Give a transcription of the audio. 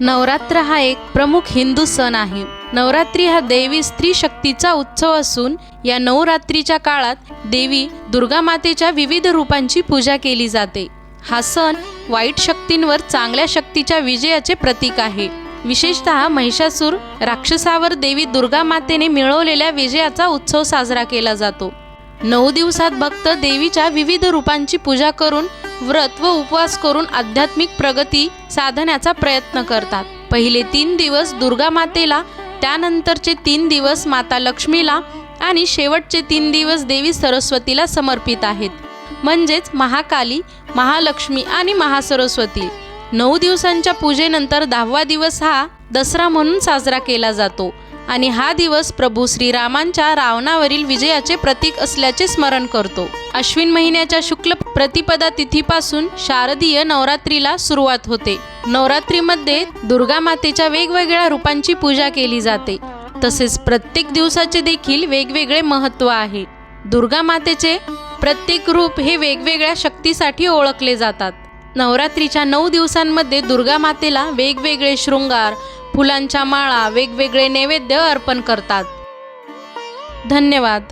नवरात्र हा एक प्रमुख हिंदू सण आहे. नवरात्री हा देवी स्त्री शक्तीचा उत्सव असून या नवरात्रीच्या काळात देवी दुर्गा मातेच्या विविध रूपांची पूजा केली जाते. हा सण वाईट शक्तींवर चांगल्या शक्तीच्या विजयाचे प्रतीक आहे. विशेषतः महिषासूर राक्षसावर देवी दुर्गा मातेने मिळवलेल्या विजयाचा उत्सव साजरा केला जातो. नऊ दिवसात भक्त देवीच्या विविध रूपांची पूजा करून व्रत व उपवास करून आध्यात्मिक प्रगती साधण्याचा प्रयत्न करतात. पहिले तीन दिवस दुर्गा मातेला त्यानंतरचे तीन दिवस माता लक्ष्मीला आणि शेवटचे तीन दिवस देवी सरस्वतीला समर्पित आहेत. म्हणजेच महाकाली महालक्ष्मी आणि महासरस्वती. नऊ दिवसांच्या पूजेनंतर दहावा दिवस हा दसरा म्हणून साजरा केला जातो. आणि हा दिवस प्रभू श्रीरामांच्या रावणावरील विजयाचे प्रतीक असल्याचे स्मरण करतो. अश्विन महिन्याच्या शुक्ल प्रतिपदा तिथीपासून शारदीय नवरात्रीला सुरुवात होते. नवरात्रीमध्ये दुर्गा मातेच्या वेगवेगळ्या रूपांची पूजा केली जाते. तसेच प्रत्येक दिवसाचे देखील वेगवेगळे महत्त्व आहे. दुर्गा मातेचे प्रत्येक रूप हे वेगवेगळ्या शक्तीसाठी ओळखले जातात. नवरात्रीच्या नऊ दिवसांमध्ये दुर्गा मातेला वेगवेगळे शृंगार फुलांच्या माळा वेगवेगळे नैवेद्य अर्पण करतात. धन्यवाद.